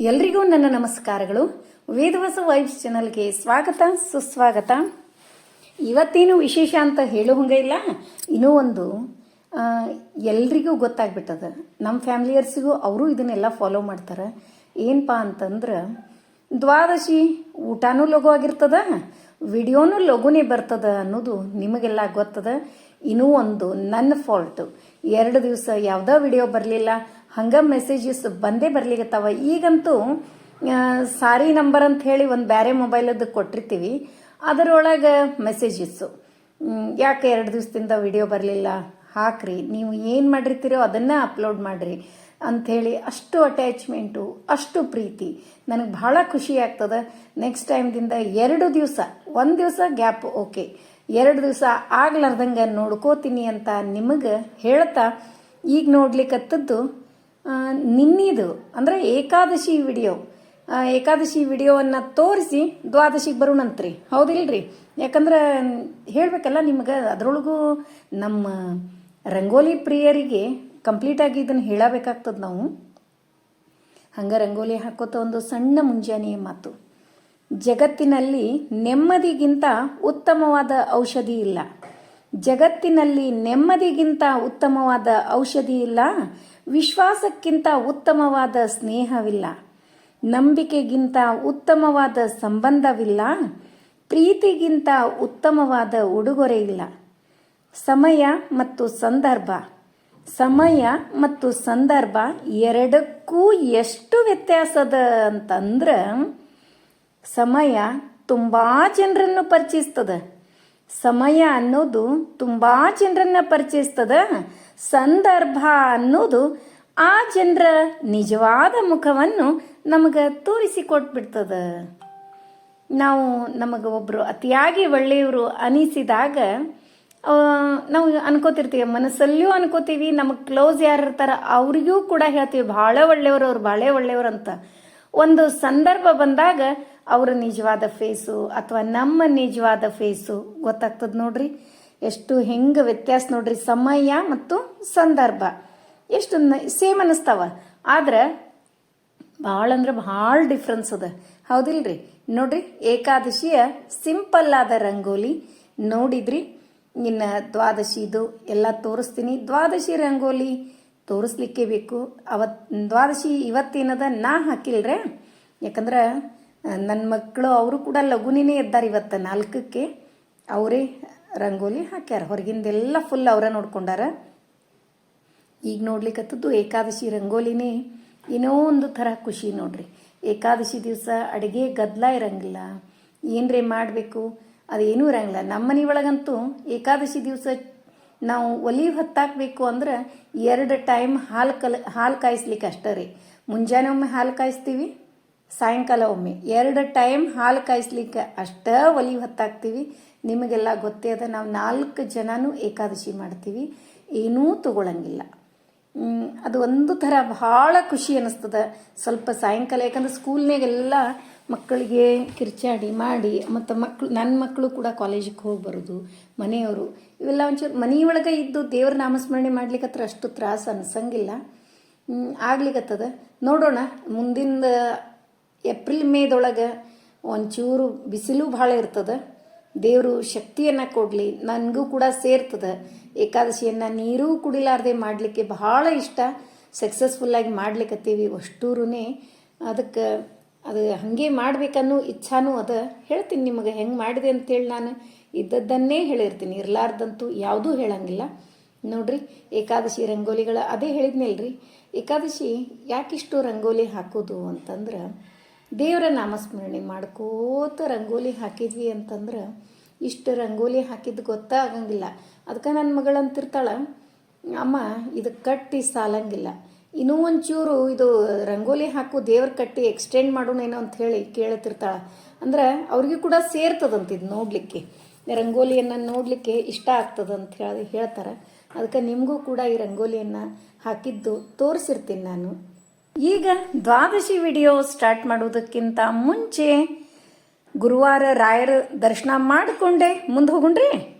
ಎಲ್ರಿಗೂ ನನ್ನ ನಮಸ್ಕಾರಗಳು. ವೇದವಸ ವೈಬ್ಸ್ ಚಾನಲ್ಗೆ ಸ್ವಾಗತ, ಸುಸ್ವಾಗತ. ಇವತ್ತೇನು ವಿಶೇಷ ಅಂತ ಹೇಳೋ ಹಂಗೆ ಇಲ್ಲ, ಇನ್ನೂ ಒಂದು ಎಲ್ರಿಗೂ ಗೊತ್ತಾಗ್ಬಿಟ್ಟದ. ನಮ್ಮ ಫ್ಯಾಮಿಲಿಯರ್ಸಿಗೂ ಅವರು ಇದನ್ನೆಲ್ಲ ಫಾಲೋ ಮಾಡ್ತಾರೆ. ಏನಪ್ಪ ಅಂತಂದ್ರೆ, ದ್ವಾದಶಿ ಊಟನೂ ಲಘು ಆಗಿರ್ತದ, ವಿಡಿಯೋನೂ ಲಘುನೇ ಬರ್ತದ ಅನ್ನೋದು ನಿಮಗೆಲ್ಲ ಗೊತ್ತದ. ಇನ್ನೂ ಒಂದು, ನನ್ನ ಫಾಲ್ಟು. ಎರಡು ದಿವಸ ಯಾವುದೋ ವಿಡಿಯೋ ಬರಲಿಲ್ಲ ಹಂಗ ಮೆಸೇಜಸ್ ಬಂದೇ ಬರ್ಲಿಗತ್ತವ ಈಗಂತೂ ಸಾರಿ ನಂಬರ್ ಅಂತ ಹೇಳಿ ಒಂದು ಬೇರೆ ಮೊಬೈಲದ್ದು ಕೊಟ್ಟಿರ್ತೀವಿ. ಅದರೊಳಗೆ ಮೆಸೇಜಸ್ಸು ಯಾಕೆ ಎರಡು ದಿವಸದಿಂದ ವಿಡಿಯೋ ಬರಲಿಲ್ಲ? ಹಾಕ್ರಿ, ನೀವು ಏನು ಮಾಡಿರ್ತೀರೋ ಅದನ್ನು ಅಪ್ಲೋಡ್ ಮಾಡಿರಿ ಅಂಥೇಳಿ ಅಷ್ಟು ಅಟ್ಯಾಚ್ಮೆಂಟು ಅಷ್ಟು ಪ್ರೀತಿ. ನನಗೆ ಭಾಳ ಖುಷಿ ಆಗ್ತದೆ. ನೆಕ್ಸ್ಟ್ ಟೈಮ್ದಿಂದ ಎರಡು ದಿವಸ, ಒಂದು ದಿವಸ ಗ್ಯಾಪ್ ಓಕೆ ಎರಡು ದಿವಸ ಆಗ್ಲಾರ್ದಂಗೆ ನೋಡ್ಕೋತೀನಿ ಅಂತ ನಿಮಗೆ ಹೇಳ್ತಾ, ಈಗ ನೋಡ್ಲಿಕ್ಕತ್ತದ್ದು ನಿನ್ನಿದು, ಅಂದರೆ ಏಕಾದಶಿ ವಿಡಿಯೋ. ಏಕಾದಶಿ ವಿಡಿಯೋವನ್ನು ತೋರಿಸಿ ದ್ವಾದಶಿಗೆ ಬರೋಣಂತ್ರಿ. ಹೌದಿಲ್ರಿ? ಯಾಕಂದ್ರೆ ಹೇಳಬೇಕಲ್ಲ ನಿಮ್ಗೆ, ಅದರೊಳಗೂ ನಮ್ಮ ರಂಗೋಲಿ ಪ್ರಿಯರಿಗೆ ಕಂಪ್ಲೀಟಾಗಿ ಇದನ್ನು ಹೇಳಬೇಕಾಗ್ತದೆ ನಾವು. ಹಂಗ ರಂಗೋಲಿ ಹಾಕೋತ ಒಂದು ಸಣ್ಣ ಮುಂಜಾನೆಯ ಮಾತು. ಜಗತ್ತಿನಲ್ಲಿ ನೆಮ್ಮದಿಗಿಂತ ಉತ್ತಮವಾದ ಔಷಧಿ ಇಲ್ಲ. ಜಗತ್ತಿನಲ್ಲಿ ನೆಮ್ಮದಿಗಿಂತ ಉತ್ತಮವಾದ ಔಷಧಿ ಇಲ್ಲ, ವಿಶ್ವಾಸಕ್ಕಿಂತ ಉತ್ತಮವಾದ ಸ್ನೇಹವಿಲ್ಲ, ನಂಬಿಕೆಗಿಂತ ಉತ್ತಮವಾದ ಸಂಬಂಧವಿಲ್ಲ, ಪ್ರೀತಿಗಿಂತ ಉತ್ತಮವಾದ ಉಡುಗೊರೆ ಇಲ್ಲ. ಸಮಯ ಮತ್ತು ಸಂದರ್ಭ. ಸಮಯ ಮತ್ತು ಸಂದರ್ಭ ಎರಡಕ್ಕೂ ಎಷ್ಟು ವ್ಯತ್ಯಾಸದ ಅಂತಂದ್ರೆ, ಸಮಯ ತುಂಬ ಜನರನ್ನು ಪರಿಚಯಿಸ್ತದ. ಸಮಯ ಅನ್ನೋದು ತುಂಬ ಜನರನ್ನ ಪರಿಚಯಿಸ್ತದ. ಸಂದರ್ಭ ಅನ್ನೋದು ಆ ಜನರ ನಿಜವಾದ ಮುಖವನ್ನು ನಮಗೆ ತೋರಿಸಿಕೊಟ್ಬಿಡ್ತದ. ನಾವು ನಮಗೆ ಒಬ್ಬರು ಅತಿಯಾಗಿ ಒಳ್ಳೆಯವರು ಅನಿಸಿದಾಗ ನಾವು ಅನ್ಕೋತಿರ್ತೀವಿ, ಮನಸ್ಸಲ್ಲಿಯೂ ಅನ್ಕೋತೀವಿ, ನಮಗೆ ಕ್ಲೋಸ್ ಯಾರು ಇರ್ತಾರ ಅವರಿಗೂ ಕೂಡ ಹೇಳ್ತೀವಿ, ಭಾಳ ಒಳ್ಳೆಯವರು ಅವ್ರು ಭಾಳ ಒಳ್ಳೆಯವರು ಅಂತ. ಒಂದು ಸಂದರ್ಭ ಬಂದಾಗ ಅವರ ನಿಜವಾದ ಫೇಸು ಅಥವಾ ನಮ್ಮ ನಿಜವಾದ ಫೇಸು ಗೊತ್ತಾಗ್ತದೆ ನೋಡ್ರಿ. ಎಷ್ಟು ಹೆಂಗೆ ವ್ಯತ್ಯಾಸ ನೋಡ್ರಿ, ಸಮಯ ಮತ್ತು ಸಂದರ್ಭ. ಎಷ್ಟು ಸೇಮ್ ಅನ್ನಿಸ್ತಾವ ಆದ್ರೆ ಭಾಳ ಅಂದ್ರೆ ಭಾಳ ಡಿಫ್ರೆನ್ಸ್ ಅದ. ಹೌದಿಲ್ರಿ? ನೋಡ್ರಿ, ಏಕಾದಶಿಯ ಸಿಂಪಲ್ ಆದ ರಂಗೋಲಿ ನೋಡಿದ್ರಿ. ಇನ್ನು ದ್ವಾದಶಿದು ಎಲ್ಲ ತೋರಿಸ್ತೀನಿ. ದ್ವಾದಶಿ ರಂಗೋಲಿ ತೋರಿಸ್ಲಿಕ್ಕೆ ಬೇಕು. ಅವತ್, ದ್ವಾದಶಿ ಇವತ್ತೇನದ ನಾ ಹಾಕಿಲ್ರೆ? ಯಾಕಂದ್ರೆ ನನ್ನ ಮಕ್ಕಳು ಅವರು ಕೂಡ ಲಗುನೇ ಇದ್ದಾರೆ ಇವತ್ತು ನಾಲ್ಕಕ್ಕೆ. ಅವರೇ ರಂಗೋಲಿ ಹಾಕ್ಯಾರ. ಹೊರಗಿಂದೆಲ್ಲ ಫುಲ್ ಅವರ ನೋಡ್ಕೊಂಡಾರ. ಈಗ ನೋಡ್ಲಿಕ್ಕತ್ತದ್ದು ಏಕಾದಶಿ ರಂಗೋಲಿನೇ. ಏನೋ ಒಂದು ಥರ ಖುಷಿ ನೋಡ್ರಿ. ಏಕಾದಶಿ ದಿವಸ ಅಡುಗೆ ಗದ್ದಲ ಇರಂಗಿಲ್ಲ. ಏನರೇ ಮಾಡಬೇಕು? ಅದೇನೂ ಇರಂಗಿಲ್ಲ. ನಮ್ಮ ಮನೆ ಒಳಗಂತೂ ಏಕಾದಶಿ ದಿವಸ ನಾವು ಒಲಿ ಹೊತ್ತಾಕಬೇಕು ಅಂದ್ರೆ ಎರಡು ಟೈಮ್ ಹಾಲು ಕಲ್, ಹಾಲು ಕಾಯಿಸ್ಲಿಕ್ಕೆ ಅಷ್ಟೇ ರೀ. ಮುಂಜಾನೆ ಒಮ್ಮೆ ಹಾಲು ಕಾಯಿಸ್ತೀವಿ. ಸಾಯಂಕಾಲ ಒಮ್ಮೆ. ಎರಡು ಟೈಮ್ ಹಾಲು ಕಾಯಿಸ್ಲಿಕ್ಕೆ ಅಷ್ಟೇ ಒಲಿ ಹೊತ್ತಾಗ್ತೀವಿ ನಿಮಗೆಲ್ಲ ಗೊತ್ತೇ ಅದ, ನಾವು ನಾಲ್ಕು ಜನನೂ ಏಕಾದಶಿ ಮಾಡ್ತೀವಿ. ಏನೂ ತಗೊಳಂಗಿಲ್ಲ. ಅದು ಒಂದು ಥರ ಭಾಳ ಖುಷಿ ಅನ್ನಿಸ್ತದ ಸ್ವಲ್ಪ ಸಾಯಂಕಾಲ. ಯಾಕಂದ್ರೆ ಸ್ಕೂಲ್ನಾಗೆಲ್ಲ ಮಕ್ಕಳಿಗೆ ಕಿರ್ಚಾಡಿ ಮಾಡಿ, ಮತ್ತು ಮಕ್ಕಳು ನನ್ನ ಮಕ್ಕಳು ಕೂಡ ಕಾಲೇಜಿಗೆ ಹೋಗಿ ಬರೋದು, ಮನೆಯವರು, ಇವೆಲ್ಲ ಒಂಚೂರು ಮನೆಯೊಳಗೆ ಇದ್ದು ದೇವ್ರ ನಾಮಸ್ಮರಣೆ ಮಾಡ್ಲಿಕ್ಕತ್ರ ಅಷ್ಟು ತ್ರಾಸು ಅನ್ಸಂಗಿಲ್ಲ. ಆಗ್ಲಿಕ್ಕೆ ಆಗ್ಲಿಕತ್ತದ. ನೋಡೋಣ ಮುಂದಿನ ಏಪ್ರಿಲ್ ಮೇದೊಳಗೆ ಒಂಚೂರು ಬಿಸಿಲು ಭಾಳ ಇರ್ತದೆ. ದೇವರು ಶಕ್ತಿಯನ್ನು ಕೊಡಲಿ, ನನಗೂ ಕೂಡ ಸೇರ್ತದೆ. ಏಕಾದಶಿಯನ್ನು ನೀರೂ ಕುಡಿಲಾರ್ದೆ ಮಾಡಲಿಕ್ಕೆ ಬಹಳ ಇಷ್ಟ. ಸಕ್ಸಸ್ಫುಲ್ಲಾಗಿ ಮಾಡ್ಲಿಕ್ಕತ್ತೀವಿ ಅಷ್ಟೂರೂ ಅದಕ್ಕೆ ಅದು ಹಾಗೆ ಮಾಡ್ಬೇಕನ್ನೋ ಇಚ್ಛಾನೂ ಅದ. ಹೇಳ್ತೀನಿ ನಿಮಗೆ, ಹೆಂಗೆ ಮಾಡಿದೆ ಅಂತೇಳಿ ನಾನು. ಇದ್ದದ್ದನ್ನೇ ಹೇಳಿರ್ತೀನಿ, ಇರಲಾರ್ದಂತೂ ಯಾವುದೂ ಹೇಳಂಗಿಲ್ಲ. ನೋಡ್ರಿ, ಏಕಾದಶಿ ರಂಗೋಲಿಗಳ, ಅದೇ ಹೇಳಿದ್ನಲ್ರಿ. ಏಕಾದಶಿ ಯಾಕಿಷ್ಟು ರಂಗೋಲಿ ಹಾಕೋದು ಅಂತಂದ್ರೆ ದೇವರ ನಾಮಸ್ಮರಣೆ ಮಾಡ್ಕೋತ ರಂಗೋಲಿ ಹಾಕಿದ್ವಿ ಅಂತಂದ್ರೆ ಇಷ್ಟು ರಂಗೋಲಿ ಹಾಕಿದ್ದು ಗೊತ್ತಾಗಂಗಿಲ್ಲ. ಅದಕ್ಕೆ ನನ್ನ ಮಗಳಂತಿರ್ತಾಳೆ ಅಮ್ಮ, ಇದು ಕಟ್ಟಿ ಸಾಲಂಗಿಲ್ಲ. ಇನ್ನೂ ಒಂಚೂರು ಇದು ರಂಗೋಲಿ ಹಾಕು, ದೇವ್ರ ಕಟ್ಟಿ ಎಕ್ಸ್ಟೆಂಡ್ ಮಾಡೋಣೇನೋ ಅಂತ ಹೇಳಿ ಕೇಳುತ್ತಿರ್ತಾಳೆ ಅಂದ್ರೆ ಅವ್ರಿಗೂ ಕೂಡ ಸೇರ್ತದಂತ ಇದು ನೋಡಲಿಕ್ಕೆ. ರಂಗೋಲಿಯನ್ನು ನೋಡಲಿಕ್ಕೆ ಇಷ್ಟ ಆಗ್ತದೆ ಅಂತ ಹೇಳಿ ಹೇಳ್ತಾರೆ. ಅದಕ್ಕೆ ನಿಮಗೂ ಕೂಡ ಈ ರಂಗೋಲಿಯನ್ನು ಹಾಕಿದ್ದು ತೋರಿಸಿರ್ತೀನಿ ನಾನು. ಈಗ ದ್ವಾದಶಿ ವಿಡಿಯೋ ಸ್ಟಾರ್ಟ್ ಮಾಡುವುದಕ್ಕಿಂತ ಮುಂಚೆ ಗುರುವಾರ ರಾಯರ ದರ್ಶನ ಮಾಡಿಕೊಂಡೆ. ಮುಂದೆ ಹೋಗುಣ್ರಿ.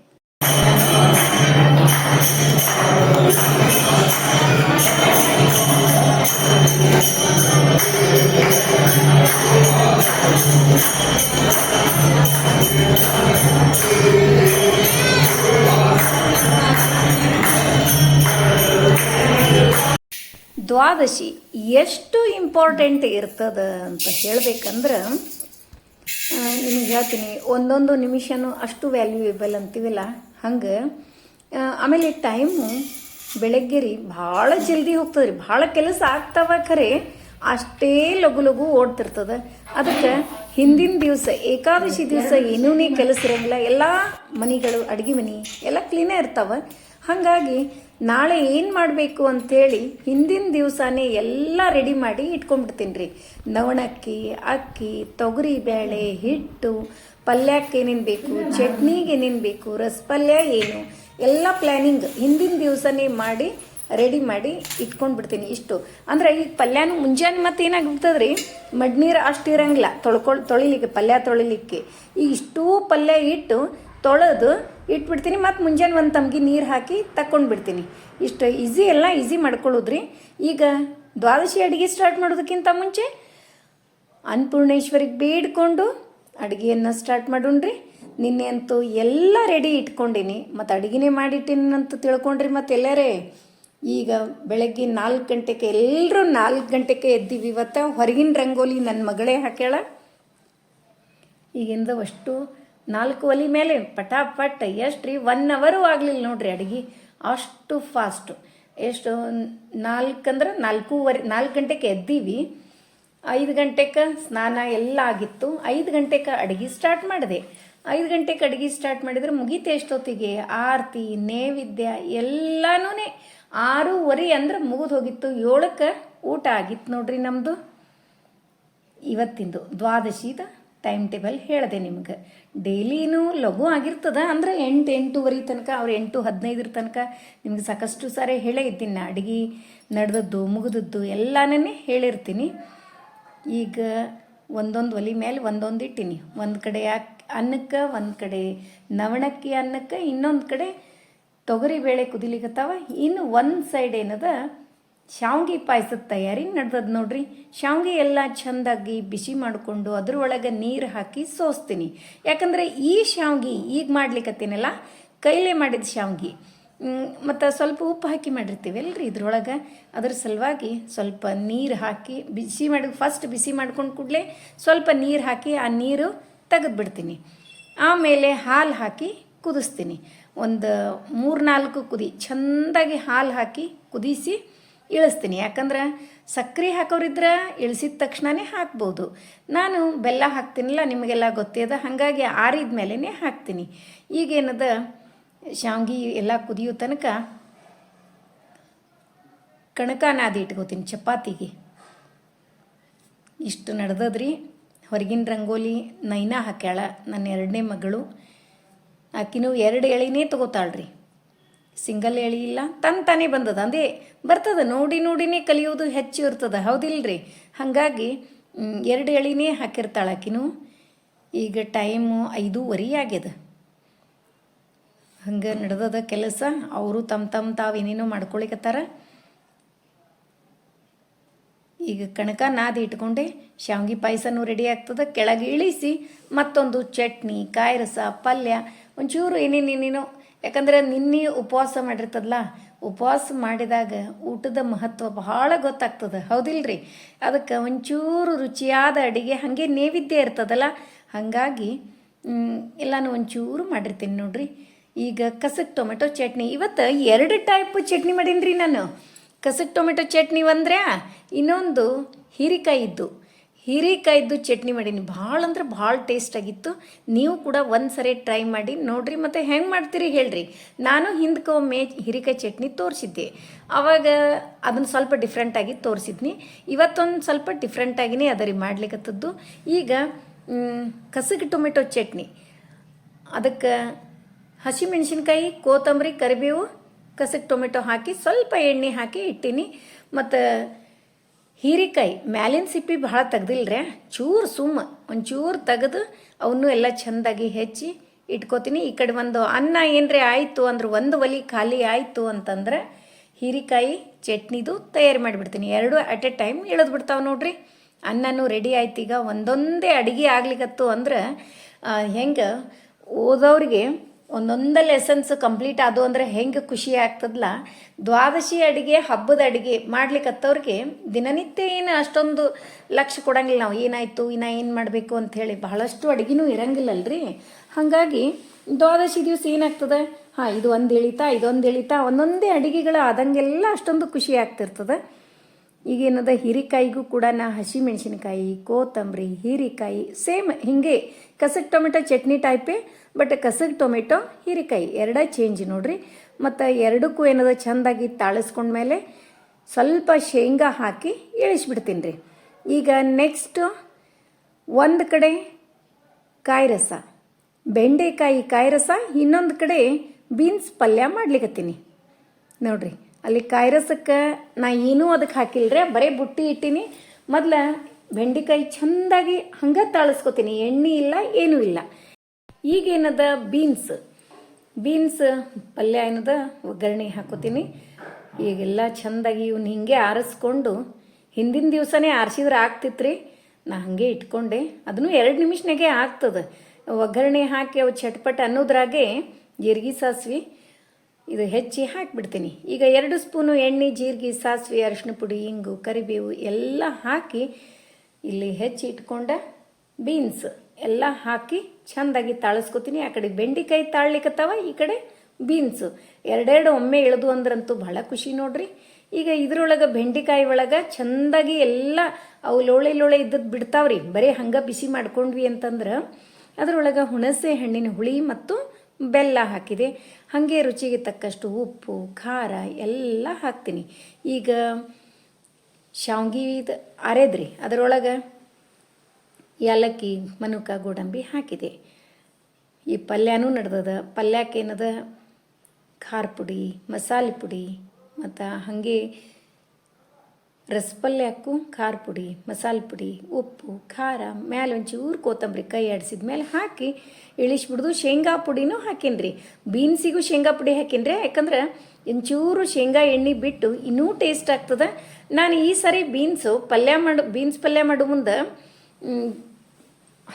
ದ್ವಾದಶಿ ಎಷ್ಟು ಇಂಪಾರ್ಟೆಂಟ್ ಇರ್ತದ ಅಂತ ಹೇಳ್ಬೇಕಂದ್ರೆ ನಿಮಗೆ ಹೇಳ್ತೀನಿ. ಒಂದೊಂದು ನಿಮಿಷನೂ ಅಷ್ಟು ವ್ಯಾಲ್ಯೂಯೇಬಲ್ ಅಂತೀವಲ್ಲ? ಹಂಗೆ ಆಮೇಲೆ ಟೈಮು ಬೆಳಗ್ಗೆ ರೀ ಭಾಳ ಜಲ್ದಿ ಹೋಗ್ತದೆ ರೀ. ಭಾಳ ಕೆಲಸ ಆಗ್ತಾವ ಖರೆ, ಅಷ್ಟೇ ಲಘು ಲಘು ಓಡ್ತಿರ್ತದೆ. ಅದಕ್ಕೆ ಹಿಂದಿನ ದಿವಸ, ಏಕಾದಶಿ ದಿವಸ ಏನೂ ಕೆಲಸ ಇರಂಗಿಲ್ಲ, ಎಲ್ಲ ಮನೆಗಳು, ಅಡುಗೆ ಮನೆ ಎಲ್ಲ ಕ್ಲೀನೇ ಇರ್ತಾವೆ. ಹಾಗಾಗಿ ನಾಳೆ ಏನು ಮಾಡಬೇಕು ಅಂಥೇಳಿ ಹಿಂದಿನ ದಿವಸನೇ ಎಲ್ಲ ರೆಡಿ ಮಾಡಿ ಇಟ್ಕೊಂಡ್ಬಿಡ್ತೀನಿ ರೀ ನವಣಕ್ಕಿ, ಅಕ್ಕಿ, ತೊಗರಿ ಬೇಳೆ, ಹಿಟ್ಟು, ಪಲ್ಯಕ್ಕೆ ಏನೇನು ಬೇಕು, ಚಟ್ನಿಗೆ ಏನೇನು ಬೇಕು ರಸಪಲ್ಯ ಏನು, ಎಲ್ಲ ಪ್ಲ್ಯಾನಿಂಗ್ ಹಿಂದಿನ ದಿವಸನೇ ಮಾಡಿ ರೆಡಿ ಮಾಡಿ ಇಟ್ಕೊಂಡು ಬಿಡ್ತೀನಿ ಇಷ್ಟು. ಅಂದ್ರೆ ಈಗ ಪಲ್ಯನೂ ಮುಂಜಾನೆ ಮತ್ತೆ ಏನಾಗ್ಬಿಡ್ತದೆ ರೀ ಮಡ್ನೀರು ಅಷ್ಟು ಇರಂಗಿಲ್ಲ, ತೊಳ್ಕೊಳ್, ತೊಳಿಲಿಕ್ಕೆ, ಪಲ್ಯ ತೊಳಿಲಿಕ್ಕೆ. ಈಗ ಇಷ್ಟೂ ಪಲ್ಯ ಇಟ್ಟು ತೊಳೆದು ಇಟ್ಬಿಡ್ತೀನಿ ಮತ್ತು ಮುಂಜಾನೆ ಒಂದು ತಮ್ಗೆ ನೀರು ಹಾಕಿ ತಕ್ಕೊಂಡು ಬಿಡ್ತೀನಿ ಇಷ್ಟು ಈಸಿ ಎಲ್ಲ ಈಸಿ ಮಾಡ್ಕೊಳ್ಳೋದ್ರಿ. ಈಗ ದ್ವಾದಶಿ ಅಡುಗೆ ಸ್ಟಾರ್ಟ್ ಮಾಡೋದಕ್ಕಿಂತ ಮುಂಚೆ ಅನ್ನಪೂರ್ಣೇಶ್ವರಿಗೆ ಬೇಡ್ಕೊಂಡು ಅಡುಗೆಯನ್ನು ಸ್ಟಾರ್ಟ್ ಮಾಡೋಣ್ರಿ. ನಿನ್ನೆ ಅಂತೂ ಎಲ್ಲ ರೆಡಿ ಇಟ್ಕೊಂಡೀನಿ. ಮತ್ತು ಅಡುಗೆನೇ ಮಾಡಿಟ್ಟಿನಿ ಅಂತ ತಿಳ್ಕೊಂಡ್ರಿ ಮತ್ತು ಎಲ್ಲರೇ. ಈಗ ಬೆಳಗ್ಗೆ ನಾಲ್ಕು ಗಂಟೆಗೆ ಎಲ್ಲರೂ ನಾಲ್ಕು ಗಂಟೆಗೆ ಎದ್ದೀವಿ. ಇವತ್ತು ಹೊರಗಿನ ರಂಗೋಲಿ ನನ್ನ ಮಗಳೇ ಹಾಕ್ಯಾಳ. ಈಗಿಂದ ಅಷ್ಟು ನಾಲ್ಕು ಒಲಿ ಮೇಲೆ ಪಟಾಪಟ್. ಎಷ್ಟು ರೀ? ಒನ್ ಅವರು ಆಗಲಿಲ್ಲ ನೋಡ್ರಿ ಅಡುಗೆ. ಅಷ್ಟು ಫಾಸ್ಟು ಎಷ್ಟು ನಾಲ್ಕಂದ್ರೆ ನಾಲ್ಕೂವರೆ ನಾಲ್ಕು ಗಂಟೆಗೆ ಎದ್ದೀವಿ. ಐದು ಗಂಟೆಗೆ ಸ್ನಾನ ಎಲ್ಲ ಆಗಿತ್ತು. ಐದು ಗಂಟೆಗೆ ಅಡುಗೆ ಸ್ಟಾರ್ಟ್ ಮಾಡಿದೆ. ಐದು ಗಂಟೆಗೆ ಅಡುಗೆ ಸ್ಟಾರ್ಟ್ ಮಾಡಿದ್ರೆ ಮುಗೀತು ಎಷ್ಟೊತ್ತಿಗೆ? ಆರತಿ, ನೈವೇದ್ಯ ಎಲ್ಲನೂ ಆರೂವರೆ ಅಂದ್ರೆ ಮುಗಿದು ಹೋಗಿತ್ತು. ಏಳಕ್ಕೆ ಊಟ ಆಗಿತ್ತು ನೋಡ್ರಿ ನಮ್ಮದು ಇವತ್ತಿಂದು ದ್ವಾದಶಿದ ಟೈಮ್ ಟೇಬಲ್ ಹೇಳಿದೆ ನಿಮ್ಗೆ. ಡೈಲಿನೂ ಲಘು ಆಗಿರ್ತದ ಅಂದ್ರೆ ಎಂಟು, ಎಂಟೂವರೆ ತನಕ, ಅವ್ರು ಎಂಟು, ಹದಿನೈದರ ತನಕ ನಿಮ್ಗೆ ಸಾಕಷ್ಟು ಸಾರಿ ಹೇಳೇ ಇದ್ದೀನಿ. ನಾ ಅಡುಗೆ ನಡೆದದ್ದು, ಮುಗಿದದ್ದು ಎಲ್ಲನೇ ಹೇಳಿರ್ತೀನಿ. ಈಗ ಒಂದೊಂದು ಒಲಿ ಮೇಲೆ ಒಂದೊಂದು ಇಟ್ಟೀನಿ. ಒಂದು ಕಡೆ ಅನ್ನಕ್ಕೆ, ಒಂದು ಕಡೆ ನವಣಕ್ಕಿ ಅನ್ನಕ್ಕೆ, ಇನ್ನೊಂದು ಕಡೆ ತೊಗರಿಬೇಳೆ ಕುದಿಲಿಕತ್ತಾವ. ಇನ್ನು ಒಂದು ಸೈಡ್ ಏನದ ಶಾವ್ಗೆ ಪಾಯಸದ ತಯಾರಿ ನಡ್ದದ ನೋಡ್ರಿ. ಶಾವ್ಗೆ ಎಲ್ಲ ಚೆಂದಾಗಿ ಬಿಸಿ ಮಾಡಿಕೊಂಡು ಅದ್ರೊಳಗೆ ನೀರು ಹಾಕಿ ಸೋಸ್ತೀನಿ. ಯಾಕಂದರೆ ಈ ಶಾವ್ಗೆ ಈಗ ಮಾಡ್ಲಿಕ್ಕತ್ತೀನಲ್ಲ ಕೈಲೇ ಮಾಡಿದ ಶಾವ್ಗೆ. ಮತ್ತು ಸ್ವಲ್ಪ ಉಪ್ಪು ಹಾಕಿ ಮಾಡಿರ್ತೀವಿ ಅಲ್ರಿ ಇದ್ರೊಳಗೆ? ಅದ್ರ ಸಲುವಾಗಿ ಸ್ವಲ್ಪ ನೀರು ಹಾಕಿ ಬಿಸಿ ಮಾಡಿ, ಫಸ್ಟ್ ಬಿಸಿ ಮಾಡ್ಕೊಂಡು ಕೂಡಲೇ ಸ್ವಲ್ಪ ನೀರು ಹಾಕಿ ಆ ನೀರು ತೆಗೆದುಬಿಡ್ತೀನಿ. ಆಮೇಲೆ ಹಾಲು ಹಾಕಿ ಕುದಿಸ್ತೀನಿ. ಒಂದು ಮೂರು ನಾಲ್ಕು ಕುದಿ, ಚೆಂದಾಗಿ ಹಾಲು ಹಾಕಿ ಕುದಿಸಿ ಇಳಿಸ್ತೀನಿ. ಯಾಕಂದ್ರೆ ಸಕ್ಕರೆ ಹಾಕೋರಿದ್ರೆ ಇಳಿಸಿದ ತಕ್ಷಣವೇ ಹಾಕ್ಬೋದು. ನಾನು ಬೆಲ್ಲ ಹಾಕ್ತೀನಿಲ್ಲ, ನಿಮಗೆಲ್ಲ ಗೊತ್ತಿದೆ ಹಾಗಾಗಿ ಆರಿದ ಮೇಲೇ ಹಾಕ್ತೀನಿ. ಈಗೇನದ, ಶಾವ್ಗಿ ಎಲ್ಲ ಕುದಿಯೋ ತನಕ ಕಣಕ ನಾದಿ ಇಟ್ಕೋತೀನಿ ಚಪಾತಿಗೆ. ಇಷ್ಟು ನಡೆದದ್ರಿ. ಹೊರಗಿನ ರಂಗೋಲಿ ನೈನಾ ಹಾಕ್ಯಾಳ ನನ್ನ ಎರಡನೇ ಮಗಳು. ಆಕಿನೂ ಎರಡು ಎಳಿನೇ ತಗೋತಾಳ್ರಿ. ಸಿಂಗಲ್ ಎಳಿ ಇಲ್ಲ, ತನ್ ತಾನೇ ಬಂದದ. ಅಂದೇ, ಬರ್ತದ, ನೋಡಿ, ನೋಡಿನೇ ಕಲಿಯೋದು ಹೆಚ್ಚು ಇರ್ತದ, ಹೌದಿಲ್ರಿ? ಹಾಗಾಗಿ ಎರಡು ಎಳಿನೇ ಹಾಕಿರ್ತಾಳಾಕಿನೂ ಈಗ ಟೈಮು ಐದೂವರೆ ಆಗ್ಯದ. ಹಂಗೆ ನಡೆದದ ಕೆಲಸ, ಅವರು ತಮ್ಮ ತಮ್ಮ ತಾವು ಏನೇನೋ ಮಾಡ್ಕೊಳಿಕತ್ತಾರ. ಈಗ ಕಣಕ ನಾದಿ ಇಟ್ಕೊಂಡೆ, ಶಾವ್ಗಿ ಪಾಯಸನೂ ರೆಡಿ ಆಗ್ತದೆ, ಕೆಳಗೆ ಇಳಿಸಿ ಮತ್ತೊಂದು ಚಟ್ನಿ, ಕಾಯಿ ರಸ, ಪಲ್ಯ, ಒಂಚೂರು ಏನೇನು ಏನೇನೋ ಯಾಕಂದ್ರೆ ನಿನ್ನೆ ಉಪವಾಸ ಮಾಡಿರ್ತದಲ್ಲ ಉಪವಾಸ ಮಾಡಿದಾಗ ಊಟದ ಮಹತ್ವ ಬಹಳ ಗೊತ್ತಾಗ್ತದೆ, ಹೌದಿಲ್ರಿ? ಅದಕ್ಕೆ ಒಂಚೂರು ರುಚಿಯಾದ ಅಡಿಗೆ ಹಾಗೆ ನೈವೇದ್ಯ ಇರ್ತದಲ್ಲ, ಹಾಗಾಗಿ ಇಲ್ಲ ನಾನು ಒಂಚೂರು ಮಾಡಿರ್ತೀನಿ ನೋಡ್ರಿ. ಈಗ ಕಸಕ್ ಟೊಮೆಟೊ ಚಟ್ನಿ, ಇವತ್ತು ಎರಡು ಟೈಪ್ ಚಟ್ನಿ ಮಾಡೀನಿ ರೀ ನಾನು. ಕಸಕ್ ಟೊಮೆಟೊ ಚಟ್ನಿ ಅಂದ್ರೆ ಇನ್ನೊಂದು ಹೀರಿಕಾಯಿ ಇದ್ದು. ಹೀರೆಕಾಯ್ದು ಚಟ್ನಿ ಮಾಡೀನಿ. ಭಾಳ ಅಂದ್ರೆ ಭಾಳ ಟೇಸ್ಟ್ ಆಗಿತ್ತು. ನೀವು ಕೂಡ ಒಂದು ಸರಿ ಟ್ರೈ ಮಾಡಿ ನೋಡ್ರಿ. ಮತ್ತು ಹೆಂಗೆ ಮಾಡ್ತೀರಿ ಹೇಳ್ರಿ. ನಾನು ಹಿಂದಕ್ಕೆ ಒಮ್ಮೆ ಹೀರೆಕಾಯಿ ಚಟ್ನಿ ತೋರಿಸಿದ್ದೆ. ಆವಾಗ ಅದನ್ನು ಸ್ವಲ್ಪ ಡಿಫ್ರೆಂಟಾಗಿ ತೋರಿಸಿದ್ನಿ. ಇವತ್ತೊಂದು ಸ್ವಲ್ಪ ಡಿಫ್ರೆಂಟಾಗಿನೇ ಅದರಿ ರೀ ಮಾಡ್ಲಿಕ್ಕತ್ತದ್ದು ಈಗ ಕಸಗಿ ಟೊಮೆಟೊ ಚಟ್ನಿ. ಅದಕ್ಕೆ ಹಸಿಮೆಣಸಿನ್ಕಾಯಿ, ಕೊತ್ತಂಬರಿ, ಕರಿಬೇವು ಕಸಕ್ ಟೊಮೆಟೊ ಹಾಕಿ ಸ್ವಲ್ಪ ಎಣ್ಣೆ ಹಾಕಿ ಇಟ್ಟೀನಿ. ಮತ್ತು ಹೀರೆಕಾಯಿ, ಮ್ಯಾಲಿನ ಸಿಪ್ಪಿ ಭಾಳ ತೆಗ್ದಿಲ್ರಿ. ಚೂರು ಸುಮ್ಮ ಒಂಚೂರು ತೆಗೆದು ಅವನ್ನೂ ಎಲ್ಲ ಚೆಂದಾಗಿ ಹೆಚ್ಚಿ ಇಟ್ಕೋತೀನಿ. ಈ ಕಡೆ ಒಂದು ಅನ್ನ ಏನರೇ ಆಯಿತು ಅಂದ್ರೆ ಒಂದು ಒಲಿ ಖಾಲಿ ಆಯಿತು ಅಂತಂದ್ರೆ ಹೀರಿಕಾಯಿ ಚಟ್ನಿದು ತಯಾರಿ ಮಾಡಿಬಿಡ್ತೀನಿ. ಎರಡು ಅಟ್ ಎ ಟೈಮ್ ಇಳಿದು ಬಿಡ್ತಾವೆ ನೋಡ್ರಿ. ಅನ್ನನೂ ರೆಡಿ ಆಯ್ತು ಈಗ ಒಂದೊಂದೇ ಅಡುಗೆ ಆಗ್ಲಿಕ್ಕತ್ತು ಅಂದ್ರೆ ಹೆಂಗೆ ಓದೋರಿಗೆ ಒಂದೊಂದಲ್ಲಿ ಲೆಸನ್ಸ್ ಕಂಪ್ಲೀಟ್ ಆದವು ಅಂದ್ರೆ ಹೆಂಗೆ ಖುಷಿ ಆಗ್ತದಲ್ಲ ದ್ವಾದಶಿ ಅಡುಗೆ, ಹಬ್ಬದ ಅಡುಗೆ ಮಾಡ್ಲಿಕ್ಕತ್ತವ್ರಿಗೆ ದಿನನಿತ್ಯ ಏನು ಅಷ್ಟೊಂದು ಲಕ್ಷ ಕೊಡಂಗಿಲ್ಲ ನಾವು. ಏನಾಯ್ತು, ಇನ್ನ ಏನು ಮಾಡಬೇಕು ಅಂತ ಹೇಳಿ ಬಹಳಷ್ಟು ಅಡುಗೆನೂ ಇರಂಗಿಲ್ಲಲ್ರಿ. ಹಾಗಾಗಿ ದ್ವಾದಶಿ ದಿವಸ ಏನಾಗ್ತದೆ? ಹಾಂ, ಇದು ಒಂದು ಇಳಿತಾ ಇದೊಂದು ಇಳಿತಾ ಒಂದೊಂದೇ ಅಡುಗೆಗಳು ಆದಂಗೆಲ್ಲ ಅಷ್ಟೊಂದು ಖುಷಿ ಆಗ್ತಿರ್ತದೆ. ಈಗೇನದ ಹೀರಿಕಾಯಿಗೂ ಕೂಡ ನಾ ಹಸಿ ಮೆಣಸಿನಕಾಯಿ ಕೋತಂಬರಿ, ಹೀರಿಕಾಯಿ, ಸೇಮ್ ಹಿಂಗೆ ಕಸಕ್ ಟೊಮೆಟೊ ಚಟ್ನಿ ಟೈಪೇ ಬಟ್ ಕಸಗ್ ಟೊಮೆಟೊ, ಹೀರೆಕಾಯಿ ಎರಡೇ ಚೇಂಜ್ ನೋಡ್ರಿ. ಮತ್ತು ಎರಡಕ್ಕೂ ಏನದ ಚೆಂದಾಗಿ ತಾಳಿಸ್ಕೊಂಡ್ಮೇಲೆ ಸ್ವಲ್ಪ ಶೇಂಗಾ ಹಾಕಿ ಇಳಿಸ್ಬಿಡ್ತೀನಿ ರೀ ಈಗ ನೆಕ್ಸ್ಟು ಒಂದು ಕಡೆ ಕಾಯಿ ರಸ. ಬೆಂಡೆಕಾಯಿ ಕಾಯಿ ರಸ, ಇನ್ನೊಂದು ಕಡೆ ಬೀನ್ಸ್ ಪಲ್ಯ ಮಾಡ್ಲಿಕ್ಕತ್ತೀನಿ ನೋಡ್ರಿ, ಅಲ್ಲಿ ಕಾಯಿ ರಸಕ್ಕೆ ನಾ ಏನೂ ಅದಕ್ಕೆ ಹಾಕಿಲ್ರಿ, ಬರೀ ಬುಟ್ಟಿ ಇಟ್ಟೀನಿ. ಮೊದಲ ಬೆಂಡೆಕಾಯಿ ಚೆಂದಾಗಿ ಹಂಗೆ ತಾಳಿಸ್ಕೊತೀನಿ. ಎಣ್ಣೆ ಇಲ್ಲ, ಏನೂ ಇಲ್ಲ. ಈಗೇನದ ಬೀನ್ಸ್? ಬೀನ್ಸ್ ಪಲ್ಯ ಏನದ? ಒಗ್ಗರಣೆ ಹಾಕೋತೀನಿ. ಈಗೆಲ್ಲ ಚೆಂದಾಗಿ ಇವ್ನ ಹಿಂಗೆ ಆರಿಸ್ಕೊಂಡು ಹಿಂದಿನ ದಿವಸನೇ ಆರಿಸಿದ್ರೆ ಆಗ್ತಿತ್ರಿ. ನಾ ಹಾಗೆ ಇಟ್ಕೊಂಡೆ. ಅದನ್ನು ಎರಡು ನಿಮಿಷನಾಗೆ ಆಗ್ತದೆ. ಒಗ್ಗರಣೆ ಹಾಕಿ ಅವು ಚಟ್ಪಟ್ ಅನ್ನೋದ್ರಾಗೆ ಜೀರಿಗೆ ಸಾಸ್ವಿ ಇದು ಹೆಚ್ಚಿ ಹಾಕಿಬಿಡ್ತೀನಿ. ಈಗ ಎರಡು ಸ್ಪೂನು ಎಣ್ಣೆ, ಜೀರಿಗೆ, ಸಾಸಿವೆ ಅರಿಶಿನ ಪುಡಿ, ಇಂಗು, ಕರಿಬೇವು ಎಲ್ಲ ಹಾಕಿ ಇಲ್ಲಿ ಹೆಚ್ಚಿ ಇಟ್ಕೊಂಡ ಬೀನ್ಸ್ ಎಲ್ಲ ಹಾಕಿ ಚೆಂದಾಗಿ ತಾಳಿಸ್ಕೊತೀನಿ. ಆ ಕಡೆ ಬೆಂಡೆಕಾಯಿ ತಾಳ್ಲಿಕ್ಕತ್ತಾವ ಈ ಕಡೆ ಬೀನ್ಸು. ಎರಡೆರಡು ಒಮ್ಮೆ ಇಳಿದು ಅಂದ್ರಂತೂ ಭಾಳ ಖುಷಿ ನೋಡ್ರಿ. ಈಗ ಇದ್ರೊಳಗೆ ಬೆಂಡೆಕಾಯಿ ಒಳಗೆ ಚಂದಾಗಿ ಎಲ್ಲ ಅವು ಲೋಳೆ ಲೋಳೆ ಇದ್ದದ್ದು ಬಿಡ್ತಾವ್ರಿ. ಬರೀ ಹಂಗೆ ಬಿಸಿ ಮಾಡ್ಕೊಂಡ್ವಿ ಅಂತಂದ್ರೆ ಅದರೊಳಗೆ ಹುಣಸೆ ಹಣ್ಣಿನ ಹುಳಿ ಮತ್ತು ಬೆಲ್ಲ ಹಾಕಿದೆ. ಹಾಗೆ ರುಚಿಗೆ ತಕ್ಕಷ್ಟು ಉಪ್ಪು, ಖಾರ ಎಲ್ಲ ಹಾಕ್ತೀನಿ. ಈಗ ಶಾವ್ಗಿ ಅರೆದ್ರಿ. ಅದರೊಳಗೆ ಏಲಕ್ಕಿ, ಮನುಕ, ಗೋಡಂಬಿ ಹಾಕಿದೆ. ಈ ಪಲ್ಯನೂ ನಡೆದದ. ಪಲ್ಯಕ್ಕೇನದ ಖಾರ ಪುಡಿ, ಮಸಾಲೆ ಪುಡಿ, ಮತ್ತು ಹಾಗೆ ರಸಪಲ್ಯಕ್ಕೂ ಖಾರ ಪುಡಿ, ಮಸಾಲೆ ಪುಡಿ, ಉಪ್ಪು, ಖಾರ, ಮ್ಯಾಲೆ ಒಂಚೂರು ಕೊತ್ತಂಬರಿ ಕೈ ಆಡಿಸಿದ ಮೇಲೆ ಹಾಕಿ ಇಳಿಸ್ಬಿಡ್ದು ಶೇಂಗಾ ಪುಡಿನೂ ಹಾಕೀನಿ ಬೀನ್ಸಿಗೂ ಶೇಂಗಾ ಪುಡಿ ಹಾಕಿನ್ರಿ. ಯಾಕಂದ್ರೆ ಒಂಚೂರು ಶೇಂಗಾ ಎಣ್ಣೆ ಬಿಟ್ಟು ಇನ್ನೂ ಟೇಸ್ಟ್ ಆಗ್ತದೆ. ನಾನು ಈ ಸರಿ ಬೀನ್ಸು ಪಲ್ಯ ಮಾಡು, ಬೀನ್ಸ್ ಪಲ್ಯ ಮಾಡೋ ಮುಂದೆ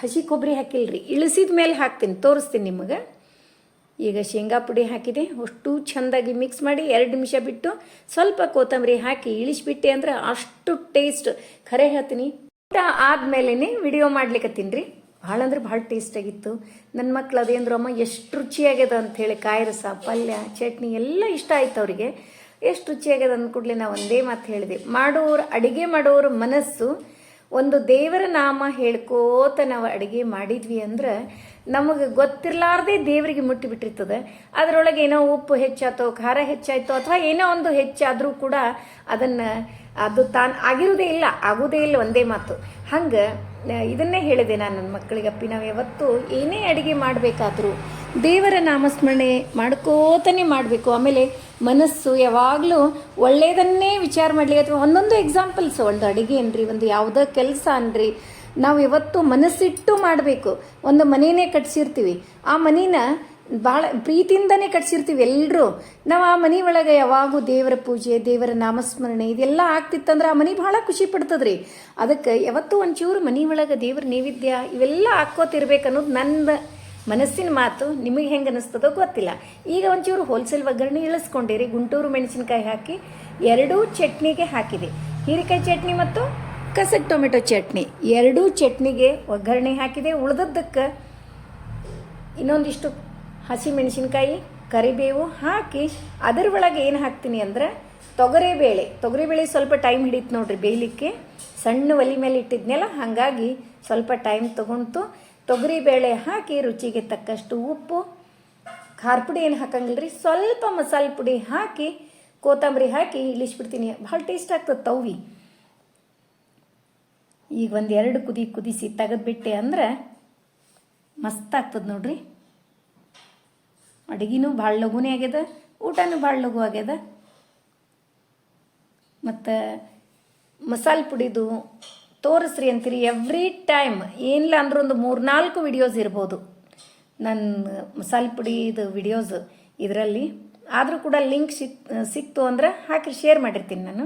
ಹಸಿ ಕೊಬ್ಬರಿ ಹಾಕಿಲ್ರಿ. ಇಳಿಸಿದ ಮೇಲೆ ಹಾಕ್ತೀನಿ, ತೋರಿಸ್ತೀನಿ ನಿಮಗೆ. ಈಗ ಶೇಂಗಾ ಪುಡಿ ಹಾಕಿದೆ, ಅಷ್ಟು ಚೆಂದಾಗಿ ಮಿಕ್ಸ್ ಮಾಡಿ ಎರಡು ನಿಮಿಷ ಬಿಟ್ಟು ಸ್ವಲ್ಪ ಕೊತ್ತಂಬರಿ ಹಾಕಿ ಇಳಿಸ್ಬಿಟ್ಟೆ ಅಂದ್ರೆ ಅಷ್ಟು ಟೇಸ್ಟ್ ಖರೆ ಹೇಳ್ತೀನಿ, ಊಟ ಆದಮೇಲೆ ವಿಡಿಯೋ ಮಾಡ್ಲಿಕ್ಕತ್ತೀನಿ ರೀ ಭಾಳ ಅಂದ್ರೆ ಭಾಳ ಟೇಸ್ಟ್ ಆಗಿತ್ತು. ನನ್ನ ಮಕ್ಳು ಅದೇಂದ್ರು, ಅಮ್ಮ, ಎಷ್ಟು ರುಚಿಯಾಗ್ಯದ ಅಂತ ಹೇಳಿ ಕಾಯಿ ರಸ, ಪಲ್ಯ, ಚಟ್ನಿ ಎಲ್ಲ ಇಷ್ಟ ಆಯ್ತು ಅವರಿಗೆ. ಎಷ್ಟು ರುಚಿಯಾಗ್ಯದ ಅಂದ್ಕೂಡ್ಲೆ ನಾ ಒಂದೇ ಮಾತು ಹೇಳಿದೆ. ಮಾಡೋರು, ಅಡಿಗೆ ಮಾಡೋರು ಮನಸ್ಸು ಒಂದು ದೇವರ ನಾಮ ಹೇಳ್ಕೋತ ನಾವು ಅಡುಗೆ ಮಾಡಿದ್ವಿ ಅಂದ್ರೆ ನಮಗೆ ಗೊತ್ತಿರಲಾರ್ದೆ ದೇವರಿಗೆ ಮುಟ್ಟಿಬಿಟ್ಟಿರ್ತದೆ ಅದರೊಳಗೆ ಏನೋ ಉಪ್ಪು ಹೆಚ್ಚಾಯ್ತೋ, ಖಾರ ಹೆಚ್ಚಾಯ್ತೋ ಅಥವಾ ಏನೋ ಒಂದು ಹೆಚ್ಚಾದರೂ ಕೂಡ ಅದನ್ನು ಅದು ತಾನು ಆಗಿರೋದೇ ಇಲ್ಲ, ಆಗೋದೇ ಇಲ್ಲ ಒಂದೇ ಮಾತು. ಹಂಗೆ ಇದನ್ನೇ ಹೇಳಿದೆ ನಾನು ನನ್ನ ಮಕ್ಕಳಿಗೆ, ಅಪ್ಪಿ, ನಾವು ಯಾವತ್ತು ಏನೇ ಅಡುಗೆ ಮಾಡಬೇಕಾದ್ರೂ ದೇವರ ನಾಮಸ್ಮರಣೆ ಮಾಡ್ಕೋತಾನೆ ಮಾಡಬೇಕು. ಆಮೇಲೆ ಮನಸ್ಸು ಯಾವಾಗಲೂ ಒಳ್ಳೆಯದನ್ನೇ ವಿಚಾರ ಮಾಡಲಿ ಅಥವಾ ಒಂದೊಂದು ಎಕ್ಸಾಂಪಲ್ಸ್ ಒಂದು ಅಡುಗೆ ಏನ್ರಿ ಒಂದು ಯಾವುದೋ ಕೆಲಸ ಅನ್ರಿ, ನಾವು ಯಾವತ್ತು ಮನಸ್ಸಿಟ್ಟು ಮಾಡಬೇಕು. ಒಂದು ಮನೇನೇ ಕಟ್ಸಿರ್ತೀವಿ. ಆ ಮನೇನ ಭಾಳ ಪ್ರೀತಿಯಿಂದನೇ ಕಟ್ಸಿರ್ತೀವಿ ಎಲ್ಲರೂ ನಾವು ಆ ಮನೆ ಒಳಗೆ ಯಾವಾಗೂ ದೇವರ ಪೂಜೆ, ದೇವರ ನಾಮಸ್ಮರಣೆ, ಇದೆಲ್ಲ ಆಗ್ತಿತ್ತಂದ್ರೆ ಆ ಮನೆ ಭಾಳ ಖುಷಿ ಪಡ್ತದ್ರಿ. ಅದಕ್ಕೆ ಯಾವತ್ತೂ ಒಂಚೂರು ಮನೆ ಒಳಗೆ ದೇವ್ರ ನೈವೇದ್ಯ ಇವೆಲ್ಲ ಹಾಕ್ಕೋತಿರ್ಬೇಕು ಅನ್ನೋದು ನನ್ನ ಮನಸ್ಸಿನ ಮಾತು ನಿಮಗೆ ಹೆಂಗೆ ಅನ್ನಿಸ್ತದೋ ಗೊತ್ತಿಲ್ಲ. ಈಗ ಒಂಚೂರು ಹೋಲ್ಸೇಲ್ ಒಗ್ಗರಣೆ ಇಳಿಸ್ಕೊಂಡಿರಿ. ಗುಂಟೂರು ಮೆಣಸಿನಕಾಯಿ ಹಾಕಿ, ಎರಡೂ ಚಟ್ನಿಗೆ ಹಾಕಿದೆ. ಹೀರೆಕಾಯಿ ಚಟ್ನಿ ಮತ್ತು ಕಸಕ್ ಟೊಮೆಟೊ ಚಟ್ನಿ. ಎರಡೂ ಚಟ್ನಿಗೆ ಒಗ್ಗರಣೆ ಹಾಕಿದೆ. ಉಳ್ದದ್ದಕ್ಕೆ ಇನ್ನೊಂದಿಷ್ಟು ಹಸಿ ಮೆಣಸಿನ್ಕಾಯಿ, ಕರಿಬೇವು ಹಾಕಿ, ಅದರ ಒಳಗೆ ಏನು ಹಾಕ್ತೀನಿ ಅಂದ್ರೆ ತೊಗರಿಬೇಳೆ ತೊಗರಿಬೇಳೆ ಸ್ವಲ್ಪ ಟೈಮ್ ಹಿಡಿತು ನೋಡ್ರಿ ಬೇಯಲಿಕ್ಕೆ. ಸಣ್ಣ ಒಲಿ ಮೇಲೆ ಇಟ್ಟಿದ್ನಲ್ಲ, ಹಾಗಾಗಿ ಸ್ವಲ್ಪ ಟೈಮ್ ತೊಗೊಂತು ತೊಗರಿಬೇಳೆ ಹಾಕಿ ರುಚಿಗೆ ತಕ್ಕಷ್ಟು ಉಪ್ಪು ಖಾರ ಪುಡಿ ಏನು ಹಾಕಂಗಿಲ್ಲ ರೀ ಸ್ವಲ್ಪ ಮಸಾಲೆ ಪುಡಿ ಹಾಕಿ, ಕೊತ್ತಂಬರಿ ಹಾಕಿ ಇಳಿಸ್ಬಿಡ್ತೀನಿ. ಭಾಳ ಟೇಸ್ಟ್ ಆಗ್ತದೆ ತವಿ ಈಗ ಒಂದು ಎರಡು ಕುದಿ ಕುದಿಸಿ ತೆಗೆದ್ಬಿಟ್ಟೆ ಅಂದ್ರೆ ಮಸ್ತ್ ಆಗ್ತದೆ ನೋಡ್ರಿ. ಅಡುಗೆನೂ ಭಾಳ ಲಘುನೇ ಆಗ್ಯದ, ಊಟನೂ ಭಾಳ ಲಘು ಆಗ್ಯದ. ಮತ್ತು ಮಸಾಲೆ ಪುಡಿದು ತೋರಿಸ್ರಿ ಅಂತೀರಿ. ಎವ್ರಿ ಟೈಮ್ ಏನಿಲ್ಲ ಅಂದ್ರೆ ಒಂದು ಮೂರ್ನಾಲ್ಕು ವಿಡಿಯೋಸ್ ಇರ್ಬೋದು. ನನ್ನ ಮಸಾಲೆ ಪುಡಿದು ವಿಡಿಯೋಸ್ ಇದರಲ್ಲಿ. ಆದರೂ ಕೂಡ ಲಿಂಕ್ ಸಿಕ್ ಸಿಕ್ತು ಅಂದ್ರೆ ಹಾಕಿ ಶೇರ್ ಮಾಡಿರ್ತೀನಿ ನಾನು.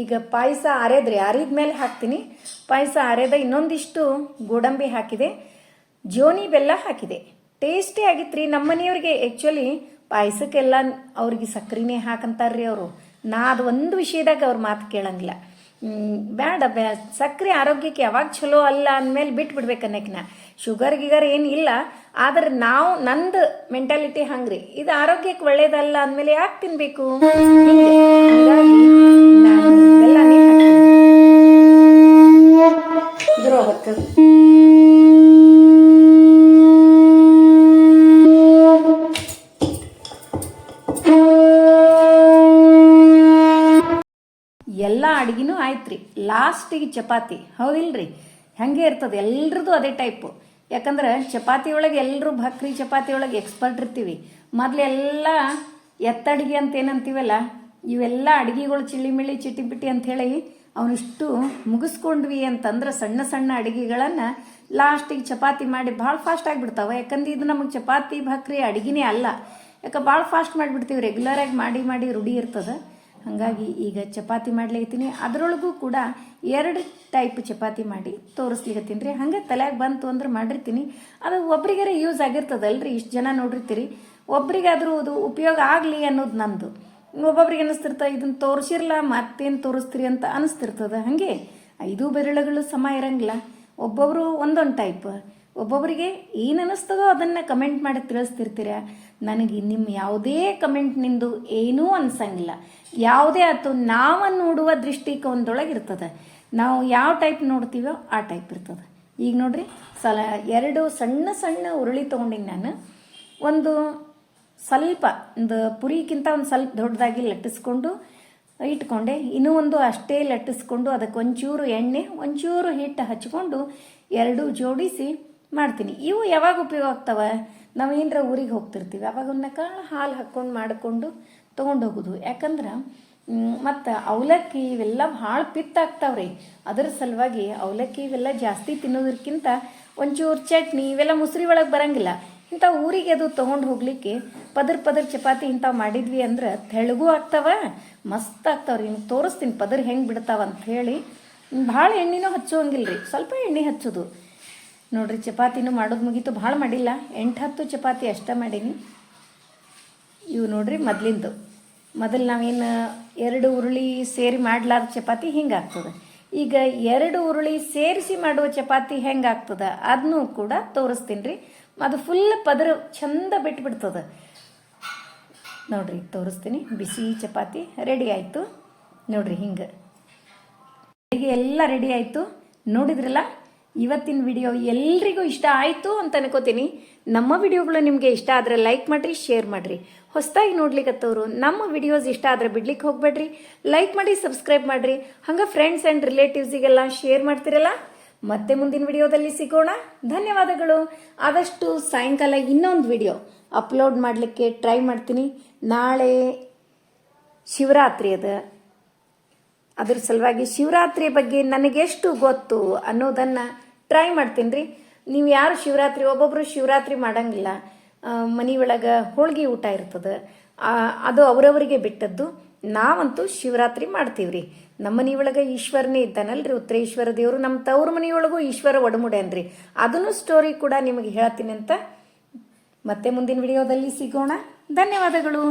ಈಗ ಪಾಯಸ ಅರೆದ್ರಿ, ಅರಿದ ಮೇಲೆ ಹಾಕ್ತೀನಿ. ಪಾಯಸ ಅರೆದ ಇನ್ನೊಂದಿಷ್ಟು ಗೋಡಂಬಿ ಹಾಕಿದೆ. ಜೋನಿ ಬೆಲ್ಲ ಹಾಕಿದೆ. ಟೇಸ್ಟಿ ಆಗಿತ್ತು ರೀ ನಮ್ಮ ಮನೆಯವ್ರಿಗೆ ಆ್ಯಕ್ಚುಲಿ ಪಾಯಸಕ್ಕೆಲ್ಲ ಅವ್ರಿಗೆ ಸಕ್ಕರೆನೇ ಹಾಕಂತಾರ್ರಿ ಅವರು. ನಾ ಅದು ಒಂದು ವಿಷಯದಾಗ ಅವ್ರ ಮಾತು ಕೇಳಂಗಿಲ್ಲ. ಬೇಡ ಬ್ಯಾ ಸಕ್ಕರೆ ಆರೋಗ್ಯಕ್ಕೆ ಯಾವಾಗ ಚಲೋ ಅಲ್ಲ ಅಂದಮೇಲೆ ಬಿಟ್ಟು ಬಿಡ್ಬೇಕು ಅನ್ನಕ್ನ ಶುಗರ್ ಗಿಗರ್ ಏನು ಇಲ್ಲ, ಆದ್ರೆ ನಾವು ನಂದು ಮೆಂಟಾಲಿಟಿ ಹಂಗ್ರಿ. ಇದು ಆರೋಗ್ಯಕ್ಕೆ ಒಳ್ಳೇದಲ್ಲ ಅಂದಮೇಲೆ ಯಾಕೆ ತಿನ್ಬೇಕು? ಬೆಲ್ಲನೇ. ಎಲ್ಲ ಅಡ್ಗಿನೂ ಆಯ್ತು ರೀ ಲಾಸ್ಟಿಗೆ ಚಪಾತಿ. ಹೌದಿಲ್ರಿ? ಹಾಗೆ ಇರ್ತದೆ. ಎಲ್ರದ್ದು ಅದೇ ಟೈಪು. ಯಾಕಂದ್ರೆ ಚಪಾತಿ ಒಳಗೆ ಎಲ್ಲರೂ ಭಕ್ರಿ ಚಪಾತಿ ಒಳಗೆ ಎಕ್ಸ್ಪರ್ಟ್ ಇರ್ತೀವಿ. ಮೊದಲೆಲ್ಲ ಎತ್ತಡಿಗೆ ಅಂತ ಏನಂತೀವಲ್ಲ, ಇವೆಲ್ಲ ಅಡುಗೆಗಳು ಚಿಳ್ಳಿಮಿಳಿ ಅಂತ ಅಂಥೇಳಿ ಅವನಿಷ್ಟು ಮುಗಿಸ್ಕೊಂಡ್ವಿ ಅಂತಂದ್ರೆ ಸಣ್ಣ ಸಣ್ಣ ಅಡುಗೆಗಳನ್ನು ಲಾಸ್ಟಿಗೆ ಚಪಾತಿ ಮಾಡಿ ಭಾಳ ಫಾಸ್ಟ್ ಆಗಿಬಿಡ್ತಾವೆ. ಯಾಕಂದ್ರೆ ಇದು ನಮಗೆ ಚಪಾತಿ ಭಕ್ರಿ ಅಡುಗೆನೇ ಅಲ್ಲ. ಯಾಕೆ ಭಾಳ ಫಾಸ್ಟ್ ಮಾಡಿಬಿಡ್ತೀವಿ. ರೆಗ್ಯುಲರಾಗಿ ಮಾಡಿ ಮಾಡಿ ರೂಢಿ ಇರ್ತದೆ. ಹಾಗಾಗಿ ಈಗ ಚಪಾತಿ ಮಾಡ್ಲಿಕತ್ತೀನಿ ಅದರೊಳಗೂ ಕೂಡ ಎರಡು ಟೈಪ್ ಚಪಾತಿ ಮಾಡಿ ತೋರಿಸ್ಲಿಕ್ಕೆ ರೀ ಹಂಗೆ ತಲೆಯಾಗ ಬಂತು ಅಂದ್ರೆ ಮಾಡಿರ್ತೀನಿ. ಅದು ಒಬ್ರಿಗಾರ ಯೂಸ್ ಆಗಿರ್ತದಲ್ರಿ? ಇಷ್ಟು ಜನ ನೋಡಿರ್ತೀರಿ. ಒಬ್ರಿಗಾದರೂ ಅದು ಉಪಯೋಗ ಆಗಲಿ ಅನ್ನೋದು ನಂದು ಒಬ್ಬೊಬ್ರಿಗೆ ಅನ್ನಿಸ್ತಿರ್ತ ಇದನ್ನ ತೋರಿಸಿರ್ಲ, ಮತ್ತೇನು ತೋರಿಸ್ತೀರಿ? ಅಂತ ಅನಿಸ್ತಿರ್ತದ. ಹಾಗೆ ಐದು ಬೆರಳುಗಳು ಸಮ ಇರಂಗಿಲ್ಲ. ಒಬ್ಬೊಬ್ಬರು ಒಂದೊಂದು ಟೈಪ್ ಒಬ್ಬೊಬ್ಬರಿಗೆ ಏನು ಅನ್ನಿಸ್ತದೋ ಅದನ್ನು ಕಮೆಂಟ್ ಮಾಡಿ ತಿಳಿಸ್ತಿರ್ತೀರ. ನನಗೆ ನಿಮ್ಮ ಯಾವುದೇ ಕಮೆಂಟ್ ನಿಂದು ಏನೂ ಅನ್ಸಂಗಿಲ್ಲ. ಯಾವುದೇ ಆಯ್ತು ನಾವು ನೋಡುವ ದೃಷ್ಟಿಕೋನದೊಳಗೆ ಇರ್ತದೆ ನಾವು ಯಾವ ಟೈಪ್ ನೋಡ್ತೀವೋ ಆ ಟೈಪ್ ಇರ್ತದೆ. ಈಗ ನೋಡ್ರಿ, ಸಲ ಎರಡು ಸಣ್ಣ ಸಣ್ಣ ಉರುಳಿ ತೊಗೊಂಡಿನಿ ನಾನು. ಒಂದು ಸ್ವಲ್ಪ ಒಂದು ಪುರಿಗಿಂತ ಒಂದು ಸ್ವಲ್ಪ ದೊಡ್ಡದಾಗಿ ಲಟ್ಟಿಸ್ಕೊಂಡು ಇಟ್ಕೊಂಡೆ. ಇನ್ನೂ ಒಂದು ಅಷ್ಟೇ ಲಟ್ಟಿಸ್ಕೊಂಡು ಅದಕ್ಕೆ ಒಂಚೂರು ಎಣ್ಣೆ, ಒಂಚೂರು ಹಿಟ್ಟು ಹಚ್ಕೊಂಡು ಎರಡೂ ಜೋಡಿಸಿ ಮಾಡ್ತೀನಿ. ಇವು ಯಾವಾಗ ಉಪಯೋಗ ಆಗ್ತವೆ? ನಾವು ಏನರ ಊರಿಗೆ ಹೋಗ್ತಿರ್ತೀವಿ. ಅವಾಗ ಕಾಳು ಹಾಲು ಹಾಕ್ಕೊಂಡು ಮಾಡಿಕೊಂಡು ತೊಗೊಂಡು ಹೋಗೋದು ಯಾಕಂದ್ರೆ ಮತ್ತು ಅವಲಕ್ಕಿ ಇವೆಲ್ಲ ಭಾಳ ಪಿತ್ತ ಅದರ ಸಲುವಾಗಿ ಅವಲಕ್ಕಿ ಇವೆಲ್ಲ ಜಾಸ್ತಿ ತಿನ್ನೋದಕ್ಕಿಂತ ಒಂಚೂರು ಚಟ್ನಿ ಇವೆಲ್ಲ ಮುಸ್ರಿ ಒಳಗೆ ಬರಂಗಿಲ್ಲ. ಇಂಥ ಊರಿಗೆ ಅದು ತೊಗೊಂಡು ಹೋಗ್ಲಿಕ್ಕೆ ಪದರ್ ಪದರ್ ಚಪಾತಿ ಇಂಥವು ಮಾಡಿದ್ವಿ ಅಂದ್ರೆ ತೆಳಗೂ ಆಗ್ತಾವ, ಮಸ್ತ್ ಆಗ್ತಾವ್ರಿ. ನಿಮ್ಗೆ ತೋರಿಸ್ತೀನಿ, ಪದರ್ ಹೆಂಗೆ ಬಿಡ್ತಾವ ಅಂತ ಹೇಳಿ. ಭಾಳ ಎಣ್ಣೆನೂ ಹಚ್ಚೋಂಗಿಲ್ಲ ರೀ ಸ್ವಲ್ಪ ಎಣ್ಣೆ ಹಚ್ಚೋದು. ನೋಡ್ರಿ, ಚಪಾತಿನೂ ಮಾಡೋದು ಮುಗೀತು. ಭಾಳ ಮಾಡಿಲ್ಲ. ಎಂಟು, ಹತ್ತು ಚಪಾತಿ ಅಷ್ಟೇ ಮಾಡೀನಿ. ಇವು ನೋಡ್ರಿ ಮೊದ್ಲಿಂದು. ಮೊದಲು ನಾವೇನು ಎರಡು ಉರುಳಿ ಸೇರಿ ಮಾಡ್ಲಾರ್ದ ಚಪಾತಿ ಹಿಂಗಾಗ್ತದೆ. ಈಗ ಎರಡು ಉರುಳಿ ಸೇರಿಸಿ ಮಾಡುವ ಚಪಾತಿ ಹೆಂಗಾಗ್ತದೆ? ಅದನ್ನು ಕೂಡ ತೋರಿಸ್ತೀನಿ ರೀ. ಅದು ಫುಲ್ ಪದರ ಚಂದ ಬಿಟ್ಬಿಡ್ತದೆ. ನೋಡ್ರಿ, ತೋರಿಸ್ತೀನಿ. ಬಿಸಿ ಚಪಾತಿ ರೆಡಿ ಆಯಿತು. ನೋಡ್ರಿ ಹಿಂಗೆ. ಅಡುಗೆ ಎಲ್ಲ ರೆಡಿ ಆಯಿತು. ನೋಡಿದ್ರಲ್ಲ? ಇವತ್ತಿನ ವಿಡಿಯೋ ಎಲ್ರಿಗೂ ಇಷ್ಟ ಆಯಿತು ಅಂತ ಅನ್ಕೋತೀನಿ. ನಮ್ಮ ವಿಡಿಯೋಗಳು ನಿಮಗೆ ಇಷ್ಟ ಆದರೆ ಲೈಕ್ ಮಾಡಿರಿ ಶೇರ್ ಮಾಡಿರಿ. ಹೊಸದಾಗಿ ನೋಡ್ಲಿಕ್ಕತ್ತವರು ನಮ್ಮ ವಿಡಿಯೋಸ್ ಇಷ್ಟ ಆದರೆ ಬಿಡ್ಲಿಕ್ಕೆ ಹೋಗ್ಬೇಡ್ರಿ. ಲೈಕ್ ಮಾಡಿ ಸಬ್ಸ್ಕ್ರೈಬ್ ಮಾಡಿರಿ. ಹಂಗೆ ಫ್ರೆಂಡ್ಸ್ ಆ್ಯಂಡ್ ರಿಲೇಟಿವ್ಸಿಗೆಲ್ಲ ಶೇರ್ ಮಾಡ್ತಿರಲ್ಲ? ಮತ್ತೆ ಮುಂದಿನ ವಿಡಿಯೋದಲ್ಲಿ ಸಿಗೋಣ. ಧನ್ಯವಾದಗಳು. ಆದಷ್ಟು ಸಾಯಂಕಾಲ ಇನ್ನೊಂದು ವಿಡಿಯೋ ಅಪ್ಲೋಡ್ ಮಾಡಲಿಕ್ಕೆ ಟ್ರೈ ಮಾಡ್ತೀನಿ. ನಾಳೆ ಶಿವರಾತ್ರಿ ಅದ. ಅದ್ರ ಸಲುವಾಗಿ ಶಿವರಾತ್ರಿ ಬಗ್ಗೆ ನನಗೆಷ್ಟು ಗೊತ್ತು ಅನ್ನೋದನ್ನು ಟ್ರೈ ಮಾಡ್ತೀನಿ ರೀ. ನೀವು ಯಾರು ಶಿವರಾತ್ರಿ ಒಬ್ಬೊಬ್ಬರು ಶಿವರಾತ್ರಿ ಮಾಡಂಗಿಲ್ಲ. ಒಳಗೆ ಹೋಳ್ಗೆ ಊಟ ಇರ್ತದೆ. ಅದು ಅವರವರಿಗೆ ಬಿಟ್ಟದ್ದು. ನಾವಂತೂ ಶಿವರಾತ್ರಿ ಮಾಡ್ತೀವಿ ರೀ. ನಮ್ಮ ಮನೆಯೊಳಗೆ ಈಶ್ವರನೇ ಇದ್ದಾನಲ್ರಿ, ಉತ್ತರೇಶ್ವರ ದೇವರು. ನಮ್ಮ ತವ್ರ ಮನೆಯೊಳಗೂ ಈಶ್ವರ ಒಡಮುಡೇನ್ರಿ ಅದನ್ನು ಸ್ಟೋರಿ ಕೂಡ ನಿಮಗೆ ಹೇಳ್ತೀನಿ ಅಂತ ಮತ್ತೆ ಮುಂದಿನ ವಿಡಿಯೋದಲ್ಲಿ ಸಿಗೋಣ. ಧನ್ಯವಾದಗಳು.